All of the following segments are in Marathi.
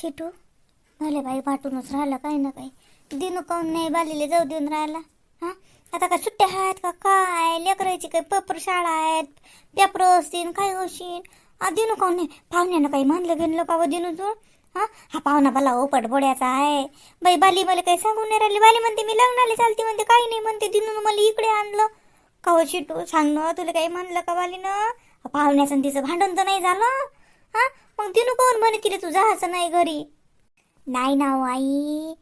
छिटू भले बाई वाटूनच राहिला काही ना काही. दिनू काऊन नाही बालीले जाऊ देऊन राहिला? हा? आता काय सुट्ट्या आहेत का काय? लेकरायची काय पेपर शाळा आहेत? पेपर असतील काय होशील? दिनू काऊन नाही? पाहुण्यानं काही म्हणलं गेलं का हो दिनू तू हा? हा पाहुणा भला ओपट बोड्याचा आहे. बाई बाली मला काही सांगून नाही राहिली. बाली म्हणते मी लग्नाला चालते. म्हणते काही नाही. म्हणते दिनून मला इकडे आणलं. का हो शिटू सांग ना तुला काही म्हणलं का बालीनं? पाहुण्याचं तिचं भांडण तर नाही झालं. हा? मग दिनू कोण म्हणे तिला तुझा जायचं नाही घरी? नाही ना हो आई.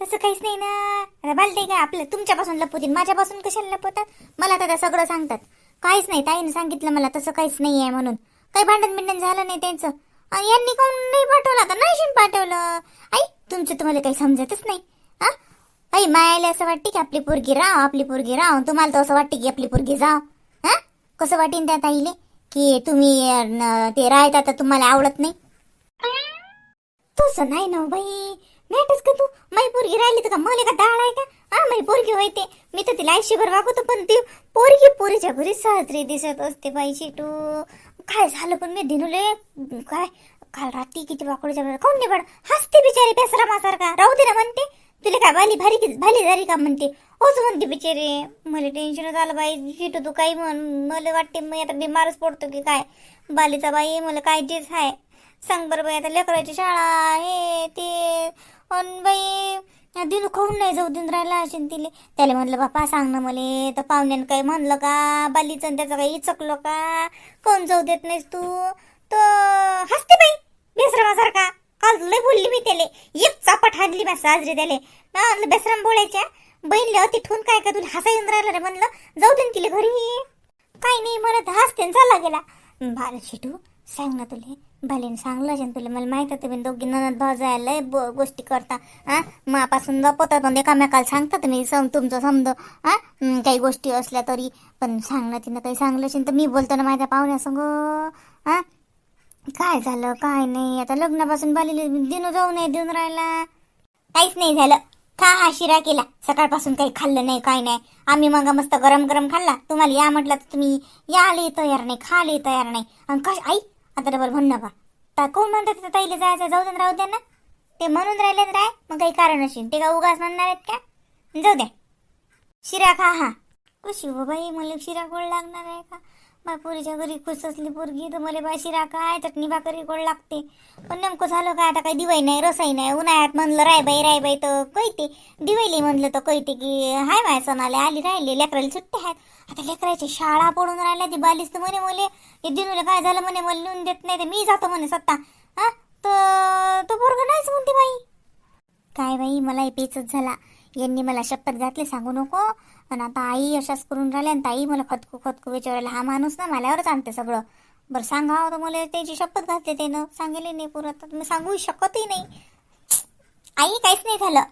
तसं काहीच नाही ना. अरे बालटे काय आपलं तुमच्यापासून लपवतील माझ्यापासून कशाला लपवतात? मला तर त्या सगळं सांगतात. काहीच नाही ताईने सांगितलं मला तसं काहीच नाही आहे म्हणून. काही भांडण बिंडण झालं नाही त्यांचं. यांनी कोण नाही पाठवलं का नाही पाठवलं. आई तुमचं तुम्हाला काही समजतच नाही. हा? आई मायाला असं वाटते की आपली पोरगी राव आपली पोरगी राव. तुम्हाला तर असं वाटते की आपली पोरगी जाव. हा? कसं वाटेन त्या ताईले? की तुम्ही ते राहता तर तुम्हाला आवडत नाही. तसं नाही ना हो बाई. भेटच का तू? माई पोरगी राहिली तर का? मला का डाळ आहे का? हा माई पोरगी होते. मी तर तिला आयुष्यभर वागवतो पण ती पोरगी पोरीच्या घरी साजरी दिसत असते बाई शिटू. काय झालं पण मी दिनुले? काय? काल रात्री किती वाकडच्या वेळेला काऊन नाही हसते बिचारी बेसरा मासारखा राहू दे ना म्हणते. तुला काय भाली भारी की- भाली झाली का म्हणते? होच म्हणते बिचारी. मला टेन्शनच आलं बाई. शिटू तू काही म्हण मला वाटते मी आता बिमारच पडतो की काय? बालीचा बाई मला काय जेच आहे. सांग बरं बाई आता लेकराची शाळा हे ते अन बाई दिन खाऊन नाही जाऊ देऊन राहिला असेल तिले. त्याला म्हणलं बापा सांग ना मले तर पाहुण्यानं काही म्हणलं का? बालीचं आणि त्याचं काही इचकलं का? कोण जाऊ देत नाहीस तू? तर हसते बाई बेसरामासारखा. काल लय बोलली मी त्याले. एक चापट हाणली मी साजरी त्याले. म्हणलं बेसराम बोलायच्या. बैल तिथून काय का तुला हसा येऊन राहिलं रे म्हणलं. जाऊ दे तिला घरी. काय नाही म्हणत हसते आणि झाला गेला बाल शिटू सांग ना तुले. भलेन सांगलं असेल तुला मला माहीत आहे तुम्ही दोघी ननद भाऊ जायला ब- गोष्टी करता. हा मापासून जपतात पण एकामेकाला सांगता तुम्ही सम तुमचं समज. हा काही गोष्टी असल्या तरी. पण सांग ना तिनं काही सांगलं असेल तर मी बोलतो ना माझ्या पाहुण्यासंग. हा काय झालं काय नाही. आता लग्नापासून बालीला दिनू जाऊ नाही देऊन राहिला. काहीच नाही झालं. खा हा शिरा केला. सकाळपासून काही खाल्लं नाही काय नाही. आम्ही मग मस्त गरम गरम खाल्ला. तुम्हाला या म्हटलं तर तुम्ही याले तयार नाही खाले तयार नाही. आणि कश आई आता डबल म्हण नका. ता कोण म्हणतात तिथं ताईला जायचं? जाऊ दे राहू द्या ना. ते म्हणून राहिले तर आहे मग काही कारण असेल. ते का उगाच म्हणणार आहेत का? जाऊ द्या शिरा खा हा. कशी हो बाई मला शिरा गोड लागणार आहे का? माझ्या पोरीच्या घरी खुश असली पोरगी तर मला बाशिरा काय चटणी भाकरी गोड लागते. पण नेमकं झालं काय? आता काही दिवाई नाही रसाई नाही उन्हाळ्यात म्हणलं राय बाई राय बाई तर कैते दिवाळी म्हणलं तर कैते की हाय माय सणाले आली राहिले लेकराला सुट्ट्या आहेत. आता लेकराची शाळा पडून राहिल्या ती बालीस तर म्हणे मले हे दिनूला काय झालं म्हणे मला लिहून देत नाही तर मी जातो म्हणे स्वतः. हा तर तो पोरगा नाहीच म्हणते बाई. काय बाई मला पेचच झाला. यांनी मला शपथ घातली सांगू नको. पण आता आई अशाच करून राहिल्या आणि ताई मला खतकू खतकू विचारायला हा माणूस ना माल्यावरच आणते सगळं. बरं सांगा तर मला त्याची शपथ घातली त्यानं. सांगेली नाही पुरत तर मी सांगू शकतही नाही. आई काहीच नाही झालं.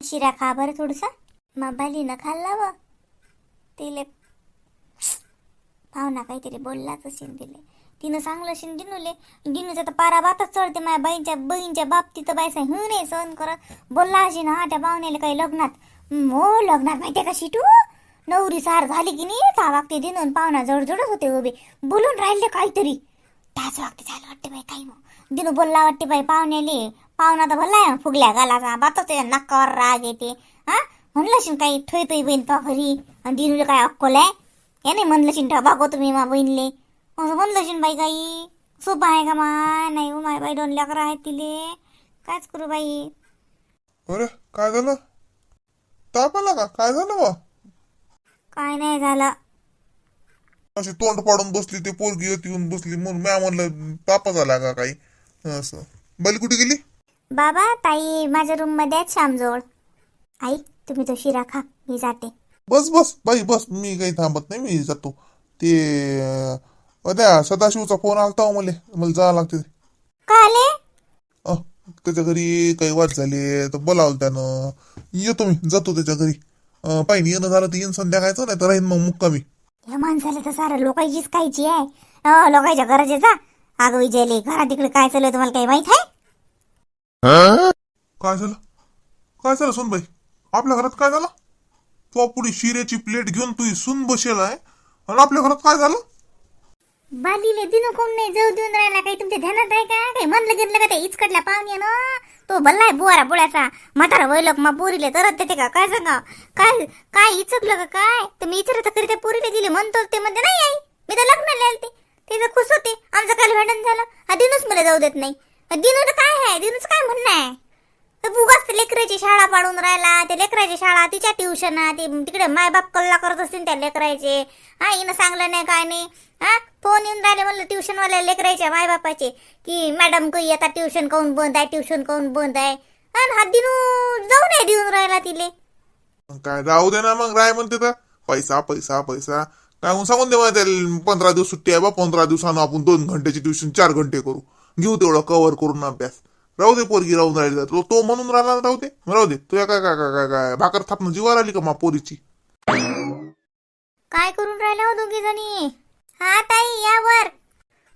शिरा खा बरं थोडसा. बालीनं खाल्ला व. तिले पाहुणा काहीतरी बोललाच असेल तिले. तिनं सांगलं असेल गिनूले गिनूच्या तर पारा बातच चढते माझ्या बहीणच्या बहीणच्या बाबतीत बायसा सांग नाही सहन करत. बोलला असेल हा त्या भावनेले काही लग्नात. मो हो लग्नात माहितीये का शिटू? नवरी सार झाली की नाही त्या वागते दिनून पाहुणा जवळजवळच होते हो उभे बोलून राहिले काहीतरी. त्याच वागते झालं वाटते बाई काही मग. दिनू बोलला वाटते बाई पाहुण्याले. पाहुणा तर भरलाय फुगल्या गालाचा बातच त्याच्या नक्कावर राग येते. हा? म्हणलं असेल काही ठोय तोय बहीण पा घरी. आणि दिनूला काय अक्कल आहे हे नाही म्हणलं शिन बागो तुम्ही मा बहिणले. असं म्हणलं शिन बाई काही सोपं आहे का मा? नाही हो, माय बाई दोन लेकरं आहेत तिले. कायच करू बाई? अरे काय झालं? ताप आला का? काय झालं बा? काय नाही झालं. अशी तोंड पाडून बसली ते पोरगी होती येऊन बसली म्हणून म्या म्हणलं तापा झाला का काही? असं. बैल कुठे गेली? बाबा ताई माझ्या रूममध्ये आहेत श्यामजवळ. आई तुम्ही तो शिरा खा मी जाते. बस बस बाई बस. मी काही थांबत नाही मी जातो. ते अं, उद्या सदाशिवचा फोन आलता हो मला. मला जावं लागते. का आले? अ, त्याच्या घरी काही वाद झाले तर बोलावलं त्यानं. येतो मी जातो त्याच्या घरी. अं, पाहिजे येणं झालं तर येईन संध्याकाळचं नाही तर राहीन मग मुक्कामी. या माणसाला तर सारं लोकांचीच खायची आहे. अं, लोकांच्या घराचे जा अगं विजयले घरात तिकडे काय चालू आहे तुम्हाला काही माहीत आहे? काय झालं? काय झालं सुनबाई? आपल्या घरात काय झालं? तू पुढे शिऱ्याची प्लेट घेऊन तू सून बसेल आहे आणि आपल्या घरात काय झालं? बालीले दिन कोण नाही जाऊ देऊन राहिला काही तुमच्या ध्यानात आहे का? काही म्हणलं घेतलं का ते इचकटल्या पाहुणे ना तो भल्लाय बुवारा बोळ्याचा. म्हातारा वैलक मा पोरीले तरत देते का? काय सांगा काय काय इचकलं का काय? तर मी इचारत तरी त्या पोरीले दिले म्हणतो ते म्हणते नाही आई मी तर लग्नाला आलते ते तर खुश होते. आमचं काल भांडण झालं. हा दिनूच मला जाऊ देत नाही. दिनूच दिनू काय आहे? दिनूच काय म्हणणं आहे? उगाच ते लेकराची शाळा पाडून राहिला ते लेकराची शाळा तिच्या ट्युशन ते तिकडे मायबाप कल्ला करत असतील त्या लेकराचे हा हिनं सांगलं नाही काय नाही. हा फोन येऊन राहिले म्हणलं ट्युशनवाल्या लेकराच्या मायबापाचे की मॅडम काही आता ट्युशन काऊन बंद आहे ट्युशन काऊन बंद आहे? आणि हा दिनू जाऊ नाही देऊन राहिला तिले. मग काय जाऊ दे ना मग राय म्हणते तर. पैसा पैसा पैसा. काय मग सांगून दे मला पंधरा दिवस सुट्टी आहे बा पंधरा दिवसानं आपण दोन घंट्याची ट्युशन चार घंटे करू. घेऊ तेवढं कव्हर करून अभ्यास. राहू दे पोरगी राहून राहिली तो तो म्हणून राहिला राहू दे. राहू दे. तुझ्या काय काय काय काय काय भाकर थापणं जीवार आली का मा पोरीची? काय करून राहिल्या हो दोघी जणी? हा ताई यावर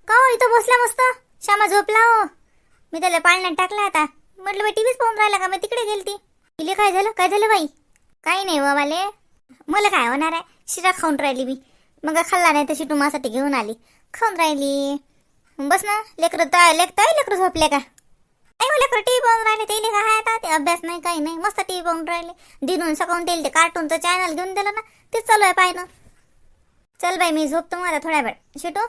का हो इथं बसला मस्त? श्यामा झोपला हो. मी त्याला पाळण्यात टाकला आता. म्हटलं बाई टीव्हीच पाहून राहिला का? मी तिकडे गेलती. तिले काय झालं? काय झालं बाई? काही नाही हो बाबाले मला काय होणार आहे? शिरा खाऊन राहिली मी. मग खाल्ला नाही तर शिटू माझ्यासाठी घेऊन आली. खाऊन राहिली. बस ना. लेकरं तर लेक तर लेकरं झोपले का? नाही मला लेकरं टीव्ही पाहून राहिले ते काय आता? ते अभ्यास नाही काही नाही मस्त टीव्ही पाहून राहिले. दिनून सकाळून तेल ते कार्टूनचं चॅनल घेऊन दिलं ना तेच चालू आहे पाहिलं. चल बाई मी झोपतो मला थोड्या वेळ. शिटू?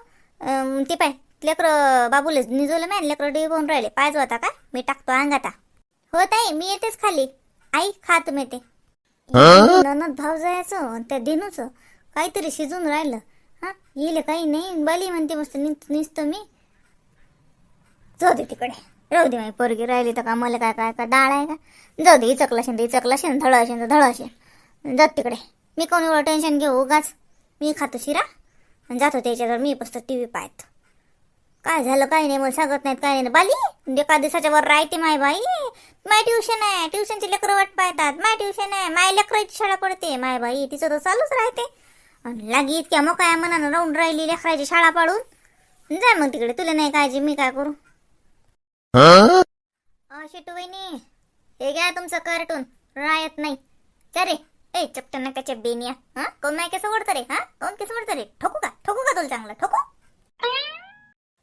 ते पाय लेकरं बाबूले निजवलं मॅन लेकरं डी होऊन राहिले. पाहिजे होता का? मी टाकतो अंगाता. हो ताई मी येतेच खाली. आई खा तुम्ही ते. ननद भाव जायचं त्या दिनूचं काहीतरी शिजून राहिलं. हा येले काही नाही बाली म्हणते मस्त निस- निसतो मी. जाऊ दे तिकडे. राहू दे माझी पोरगी राहिली तर का मला काय काय का डाळ आहे का? जाऊ दे इचकला शेन इचकला शेन धळ असेल तर धळ असेल जात तिकडे. मी कोण एवढं टेन्शन घेऊ? उगाच. मी खातो शिरा आणि जातो त्याच्यावर मी पस्त टी व्ही पाहत. काय झालं काही नाही मला सांगत नाहीत काय नाही. बाली एका दिवसाच्या वर राहते माय बाई. माय ट्युशन आहे. ट्युशनची लेकरं वाट पाहतात. माय ट्युशन आहे. माय लेकराची शाळा पडते. माय बाई तिचं तर चालूच राहते. आणि लागी इतक्या मोकाया मनानं राहून राहिली लेकराची शाळा पाडून. जा मग तिकडे. तुला नाही काळजी मी काय करू? शिटू वहिनी. हे घ्या तुमचं कार्टून. रायत नाही. का रे? ए चपटा नकाच्या बेनिया हा? कोण नाही कसं ओढतं रे? हा? कोण कसं ओढतं रे? ठोकू का? ठोकू का तुला चांगलं? ठोकू?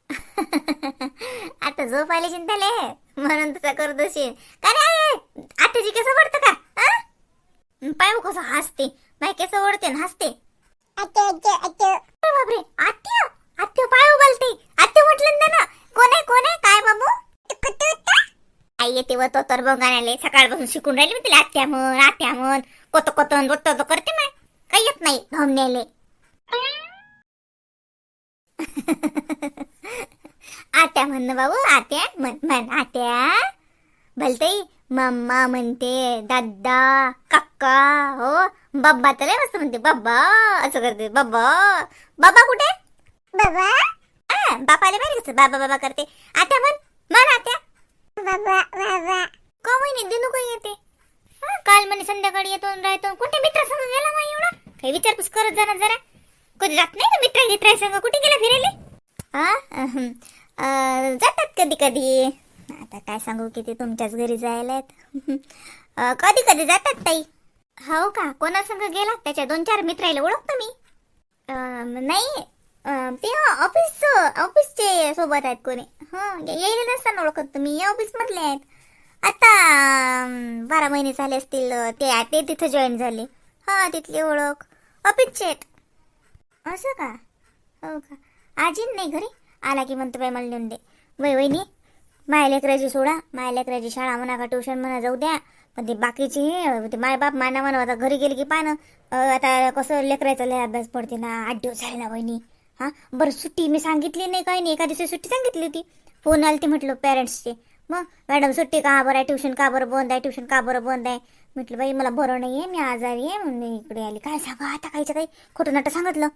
आता झोप आली चिंताले म्हणून तुझा असेल का रे? आताची कसं ओढतं का? हा? पाय कसं हसते. बाय कसं ओढते न हसते. अरे बापरे आत्या? आत्या पाय उघलते आत्या म्हटलं ना. कोण आहे कोण आहे? काय बाबू? आई येते व तो तर बघायला सकाळपासून शिकून राहिली तिला आत्या म्हण आत्या म्हण कोत कोतन रोत तो करते माय काही येत नाही धावण्याले आत्या म्हण बाबू आत्या म्हण म्हण आत्या. भलते मम्मा म्हणते दादा काका हो बाब्बा तर मस्त म्हणते बाबा असं करते बाबा बाबा कुठे? बाबा? बापाला कसं बाबा बाबा करते. आत्या म्हण म्हण आता बाबा बाबा का महिने दिनू काही येते? हा, काल म्हणे संध्याकाळी येतो आणि राहतो. कुठे मित्र संग गेला मग एवढा? काही विचारपूस करत जाणार जरा. कधी जात नाही ना मित्र गित्र संग? कुठे गेला फिरायला? हा अहं. अं, जातात कधी कधी. आता काय सांगू की ते तुमच्याच घरी जायला आहेत. कधी कधी जातात ताई. हो का? कोणासंग गेला? त्याच्या दोन चार मित्राला ओळखतो मी. अं, नाही. अं, ते ऑफिस ऑफिसचे सोबत आहेत कोणी हं येईल नसताना ओळखत तुम्ही या ऑफिस मधले आहेत आता बारा महिने झाले असतील ते ते तिथं जॉईन झाले हा तिथली ओळख ऑफिसचे आहेत असं का हो का आजी नाही घरी आला की म्हणतो बाई मला नेऊन दे वय वहिनी माया लेकराची सोडा माया लेकराची शाळा म्हणा का ट्युशन म्हणा जाऊ द्या पण ते बाकीचे हे ते मायबाप माना म्हणा आता घरी गेले की पानं आता कसं लेकराचा लय अभ्यास पडते ना आठ दिवस झाले ना वहिनी हा? बरं सुट्टी मी सांगितली नाही काही नाही. एका दिवशी सुट्टी सांगितली होती. फोन आली ते म्हटलं पॅरेंट्सचे मग मॅडम सुट्टी का बरं आहे? ट्युशन का बरं बंद आहे? ट्युशन का बरं बंद आहे? म्हटलं बाई मला बरं नाही आहे मी आजारी आहे म्हणून मी इकडे आली. काय सांगा? आता काहीचं काही खोटं नाटं सांगितलं.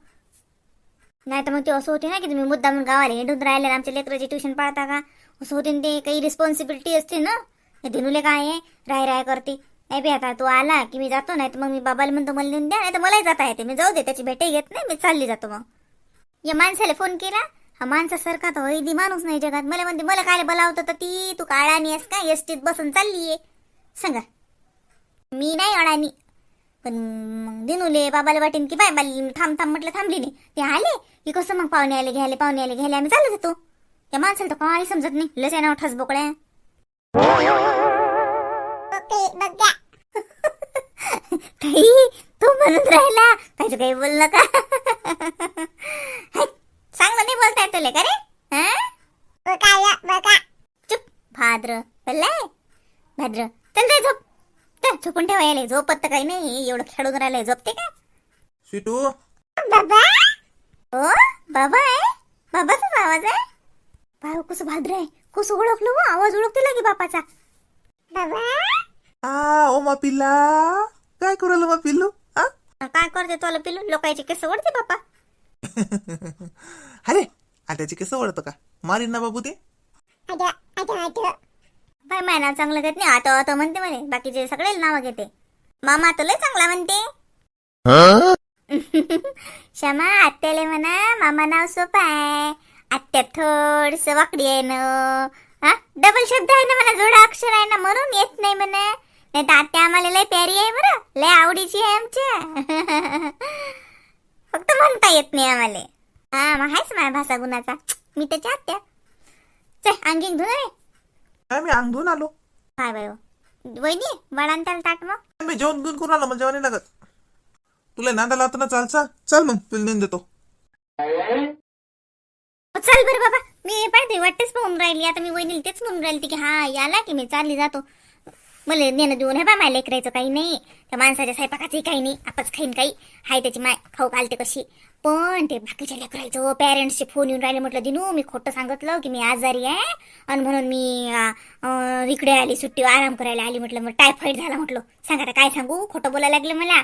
नाही तर मग ते असं होते ना की तुम्ही मुद्दा म्हणून गावाला हिंडून राहिले आमच्या लेकराचे ट्युशन पाळता का? असं होते ना ते काही रिस्पॉन्सिबिलिटी असते ना? हे काय आहे? राय राय करते. नाही बी आता तू आला की मी जातो नाही तर मग मी बाबाला म्हणतो मला नेऊन द्या नाही तर मलाही जाता येते. मी जाऊ दे त्याची भेटही घेत नाही मी चालली जातो मग. या माणसाला फोन केला हा माणसासारखा तर वैदी माणूस नाही जगात मला म्हणते मला काय बोलावतं तर ती तू काळानी आहेस का एसटीत बसून चालली आहे सांगा मी नाही अडाणी पण मग दिनुले बाबाला वाटेन की बाय बाली थांब थांब म्हटलं थांबली नाही ते आले की कसं मग पाहुणे आले घ्यायले पाहुणे आले घ्यायले आम्ही चालत होतो त्या माणसाला तर काही समजत नाही लस आहे ना ठस बोकड्या म्हणून राहिला. काहीच काही बोल नका चांगलं नाही बोलता येत तुले का रे? हा? चुप भाद्र. बोललाय भाद्र चल रे झोप. चल झोपून ठेवायला झोपत तर काही नाही. एवढं खेळून राहिलंय. झोपते का? शिटू बाबा? ओ बाबा आहे. बाबाचा आवाज आहे. भाऊ कसं भाद्र आहे. कसं ओळखलं हो? आवाज ओळखते लागे बापाचा. बाबा? आ ओ मा पिल्ला. काय करू राहिलं मा पिल्लू? काय करते तुला पिलू लोकांचे केस ओढते बापा. अरे आट्याची केस आवडतं का? मारीन ना बाबू ते. बाय माय नाव चांगलं घेत नाही. आता आता म्हणते म्हणे. बाकीचे सगळे नाव घेते. मामा तुला चांगला म्हणते. क्षमा आत्याले म्हणा मामा नाव सोपं आहे. आत्या थोडस वाकडी आहे ना. हा? डबल शब्द आहे ना म्हणा. जोडा अक्षर आहे ना. म्हणून येत नाही म्हणा. नाही तर आत्या आम्हाला लय प्यारी आहे बरं. लय आवडीची आहे आमच्या फक्त म्हणता येत नाही आम्हाला. हा मग आहेच माझ्या भाषा गुणाचा. मी त्याची आत्या. चल अंगीन धुन रे. काय मी अंग धुवून आलो. काय बाय वहिनी वडान त्याला ताट मग. मी जेवण घेऊन करून आलो मला जेवण नाही लागत. तुला नांदा लावतो ना चाल चाल. चल मग तुला नेऊन देतो. हो, चल बरं बाबा. मी पाहते वाटतेच पाहून राहिली. आता मी वहिनीला तेच म्हणून राहिली की हा याला की मी चालली जातो. मला नेणं देऊन हे बा माय लेकरायचं काही नाही. त्या माणसाच्या स्वयंपाकाचंही काही नाही. आपच खाईन काही. हाय त्याची माय खाऊ घालते कशी. पण ते बाकीच्या लेकरायचं पॅरेंट्सचे फोन येऊन राहिले म्हटलं दिनू मी खोटं सांगितलं की मी आजारी आहे? आणि म्हणून मी इकडे आली सुट्टी आराम करायला आली म्हटलं मग टायफॉईड झाला म्हटलं. सांगा आता काय सांगू? खोटं बोलायला लागलं मला.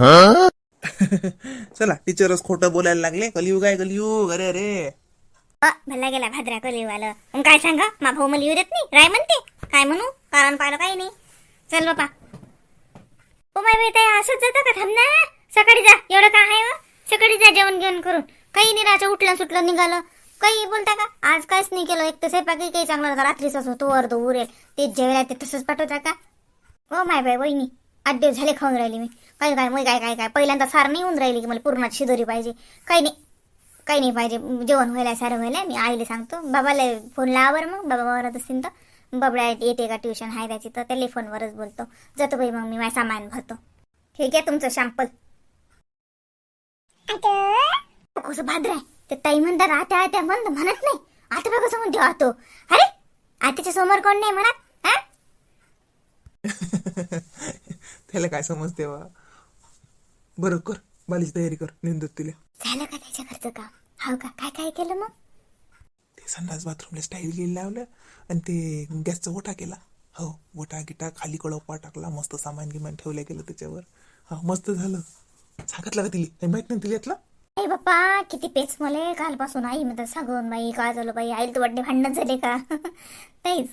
चला टीचरच खोटं बोलायला लागले. कलियुग आहे कलियुग. अरे अरे. अ, भला गेला भाद्रा कलिवालं मग काय सांगा? मा भाऊ मला येऊ देत नाही? राय म्हणते. काय म्हणू? कारण पाहिलं काही नाही. चल बापा. ओ माय बाई असंच जातं का? थांब ना. सकाळी जा. एवढं काय आहे सकाळी जा जेवण घेऊन करून. काही नाही राजा उठलं सुटलं निघालं. काही बोलता का? आज काहीच नाही केलं. एक तर स्वयंपाकही काही चांगला होता रात्रीचाच होतो अर्ध उरेल. ते जेवायला ते तसंच पाठवता का? हो माय बाई वहिनी. आठ दिवस झाले खाऊन राहिली मी. काय काय मग काय काय काय? पहिल्यांदा सार नाही होऊन राहिली की मला पूर्णात शिदोरी पाहिजे. काही नाही. काही नाही पाहिजे. जेवण व्हायला सारं व्हायला. मी आईला सांगतो. बाबाला फोन लावर मग. बाबा वरत असतील तर. बाबड्या येते का ट्युशन आहे त्याची तर त्याला फोनवरच बोलतो. जातो बाई मग मी माझं सामान भरतो. ठीक आहे तुमचं शॅम्पल कसं भाद्र आहे? ते ताई म्हणतात आत्या आत्या म्हणत म्हणत नाही. आता बघ कसं म्हणते आतो अरे आत्याच्या समोर कोण नाही म्हणत हा? त्याला काय समजते वा बरं कर बालीची तयारी कर नेऊन देतो तिला. झालं का त्याच्या घरचं काम? हो का? काय काय केलं मग? ते संडास बाथरूमला स्टाईल गेली लावलं. आणि ते गॅसचा ओटा केला. हो ओटा गिटा खाली कळपा टाकला. मस्त सामान गिमान ठेवलं गेलं त्याच्यावर. हा मस्त झालं. सांगितलं का तिला? काही माहीत नाही तिला यातलं? ए बाप्पा किती पेच मले कालपासून. आई म्हणतात सांगून बाई काय झालं बाई आईला तर वाटते भांडण झाले का? तेच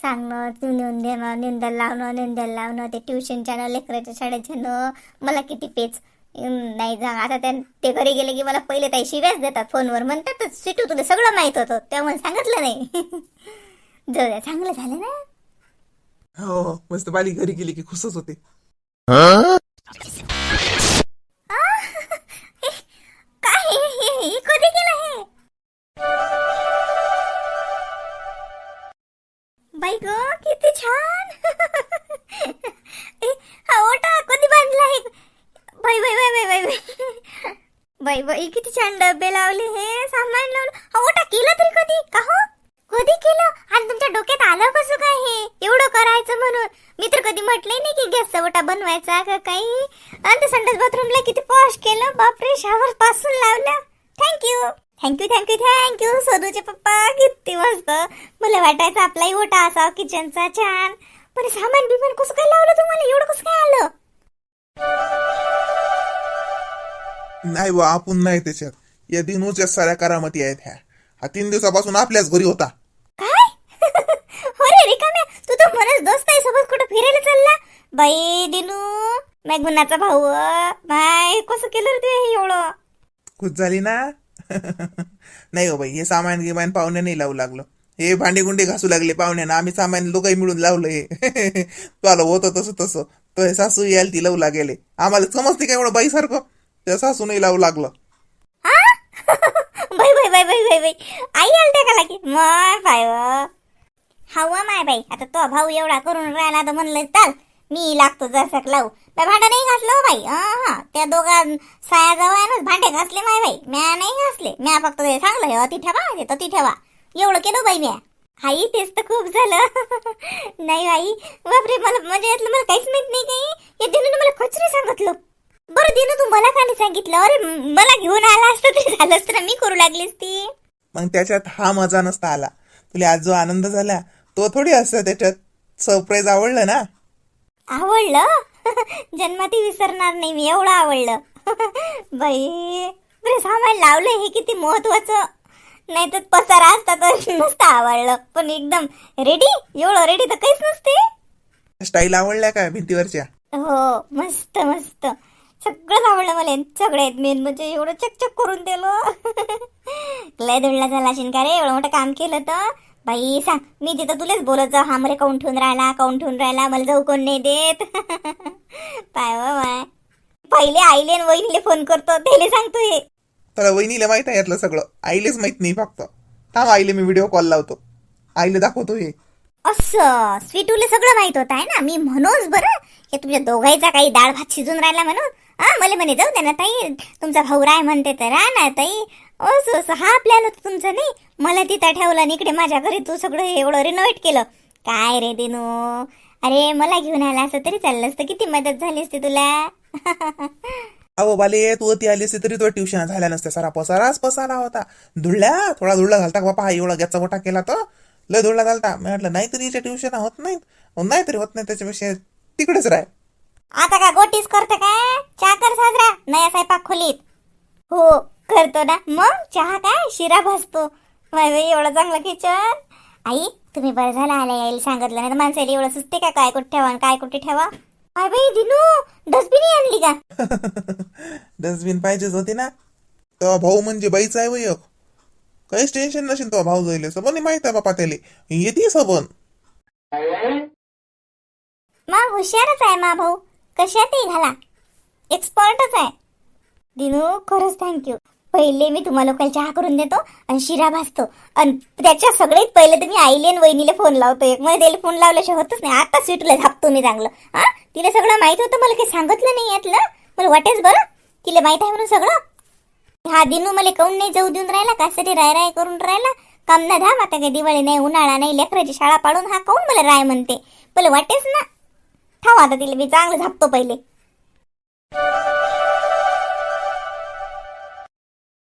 सांगणं नेऊन देणं निंदायला लावणं निंदायला लावणं ते ट्युशनच्या लेकराच्या शाळेच्या मला किती पेच. नाही जा आता त्या ते घरी गेले की मला पहिले ताई शिव्याच देतात फोनवर. म्हणतात सिटू तुला सगळं माहीत होतं. त्यामुळे सांगितलं नाही. जाऊ द्या चांगलं झालं ना? हो हो मस्त बाली घरी गेली की खुशच होते. काय हे? हे हे कधी केलं हे? बाई ग किती छान ए, हा ओटा कधी बांधला आहे बाई बाई बाई बाई बाई बाई बाई किती छान डबे लावले हे सामान लावलं. अहो ओटा केलं तरी कधी? का हो? कधी केलं? आणि तुमच्या डोक्यात आलं कसं काय हे? एवढं करायचं म्हणून. मी तर कधी म्हटलंय नाही की गॅसचा ओटा बनवायचा का काही? आणि ते संडास बाथरूमला किती पॉश केलं? बापरे शावर पासून लावलं thank you thank you thank you thank you सोनूचे पप्पा किती मस्त. मला वाटायचं आपलाही ओटा असा किचनचा छान. पण सामान बिमान कसं काय लावलं तुम्हाला? एवढं कसं काय आलं? नाही बा आपण नाही त्याच्यात. या दिनूच्या साऱ्या करामती आहेत ह्या. हा तीन दिवसापासून आपल्याच घरी होता. काय? रिकाम्या. तू तर म्हणत दोस्त आहे सोबत कुठं फिरायला चालला? बाई दिनू माय भाऊ बाय कसं केलं रे तू हे एवढं? खुश झाली ना? नाही हो बाई हे सामान गिमान पाहुणे नाही लावू लागलं. हे भांडे गुंडे घासू लागले पाहुण्यानं. आम्ही सामान दोघंही मिळून लावलं हे. तुला होतं तसं तसं. तो सासू यायला ती लावू लागेले आम्हाला समजते का एवढं बाईसारखं? त्या सासू लावू लागलं. बाई बाई बाई बाई बाई बाई. आई आलते का लागे? माय हवा माय बाई. आता तो भाऊ एवढा करून राहिला तर म्हणलं चल मी लागतो जसक लावू. तर भांडं नाही घासलं हो बाई. हा. त्या दोघा साया जवळच भांडे घासले माय बाई. म्या नाही घासले. म्या फक्त ते सांगलं हे अति ठेवा हे ती ठेवा. एवढं केलं बाई म्या. आई तेच तर खूप झालं. नाही बाई. बापरे मला म्हणजे यातलं. मला काहीच माहीत नाही काही. या दिनं मला खच सांगितलं. बरं दिनू तू मला का नाही सांगितलं. अरे मला घेऊन आला असतं तरी झालं असतं ना. मी करू लागलीस ती. मग त्याच्यात हा मजा नसता आला. तुला आज जो आनंद झाला तो थोडी असं त्याच्यात. सरप्राईज आवडलं ना? आवडलं? जन्माती विसरणार नाही मी एवढं आवडलं. बाई बरे सामान लावलं हे किती महत्वाचं. नाही तर पसारा असता तर नसतं आवडलं. पण एकदम रेडी एवढं रेडी तर काहीच नसते. स्टाईल आवडल्या का भिंतीवरच्या? हो मस्त मस्त. सगळंच आवडलं मला. सगळ्यात मेन म्हणजे एवढं चकचक करून दिलं. लय दडला झाला असेल का रे एवढं मोठं काम केलं तर. बाई सांग. मी तिथं तुलेच बोलत जा हा मरे काऊन ठेवून राहिला? काऊन ठेवून राहिला? मला जाऊ कोण नाही देत. पाय वा माय पहिले आईले आणि वहिनीले फोन करतो. त्याला सांगतो हे. तुला वहिनीला माहीत आहे यातलं सगळं. आईलेच माहीत नाही फक्त. थांब आईले मी व्हिडिओ कॉल लावतो. आईले दाखवतो हे. असं स्वीटूले सगळं माहीत होत आहे ना? मी म्हणूनच बरं हे तुमच्या दोघाईचा काही डाळ भात शिजून राहिला म्हणून. हा मला म्हणे जाऊ दे ना ताई तुमचा भाऊ राय म्हणते तर राह ना ताई. असं असं हा आपल्याला होता तुमचा नाही? मला तिथं ठेवलं आणि इकडे माझ्या घरी तू सगळं एवढं रिनोव्हेट केलं. काय रे दिनू? अरे मला घेऊन आला असं तरी चाललं असतं. किती मदत झाली असती तुला? अहो बाले तू ती आली असती तरी तो ट्युशन झाल्या नसत्या सारा पसाराच पसारा होता. धुळल्या थोडा धुळला घालता बापा? हा एवढा गॅचा मोठा केला तर. लय धुळला घालता मी म्हटलं नाही तरी ट्युशन होत नाहीत. अहो, नाही तरी होत नाही त्याच्यापेक्षा तिकडेच राह. आता का गोटीच करतो काय? चहा कर साजरा. नया स्वयंपाक खोलीत. हो करतो ना. मग चहा काय? शिरा बाई एवढं चांगलं किचन. आई तुम्ही बरं झालं आल्या यायला सांगितलं नाही तर माणसाला एवढं सुचते का? काय कुठे ठेवा आणि काय कुठे ठेवा? अय बाई दिनू डस्टबिन आणली का? डस्टबिन पाहिजेच होती ना. तेव्हा भाऊ म्हणजे बाईचा आहे वय. काहीच टेन्शन नसेल तो भाऊ जाईल सबन माहीत आहे बापा त्याले येते सबन. मा हुशारच आहे मा भाऊ. कशातही घाला. एक्सपर्टच आहे. दिनू खरंच थँक्यू पहिले मी तुम्हाला लोकांना चहा करून देतो आणि शिरा भासतो आणि त्याच्या सगळ्यात पहिले तर मी आईले आणि वहिनीला फोन लावतो एक मध्ये त्याला फोन लावल्याशिवाय होतच नाही. आता स्वीटला झापतो मी चांगलं. हा? तिला सगळं माहीत होतं मला काही सांगितलं नाही यातलं. मला वाटेच बरं. तिला माहीत आहे म्हणून सगळं. हा दिनू मला काऊन नाही जाऊ देऊन राहिला? का सरी राय राय करून राहिला? काम ना धाम आता काही दिवाळी नाही उन्हाळा नाही लेकराची शाळा पाडून हा काऊन मला राय म्हणते? मला वाटेच ना. ठाव आता तिला मी चांगलं झापतो पहिले.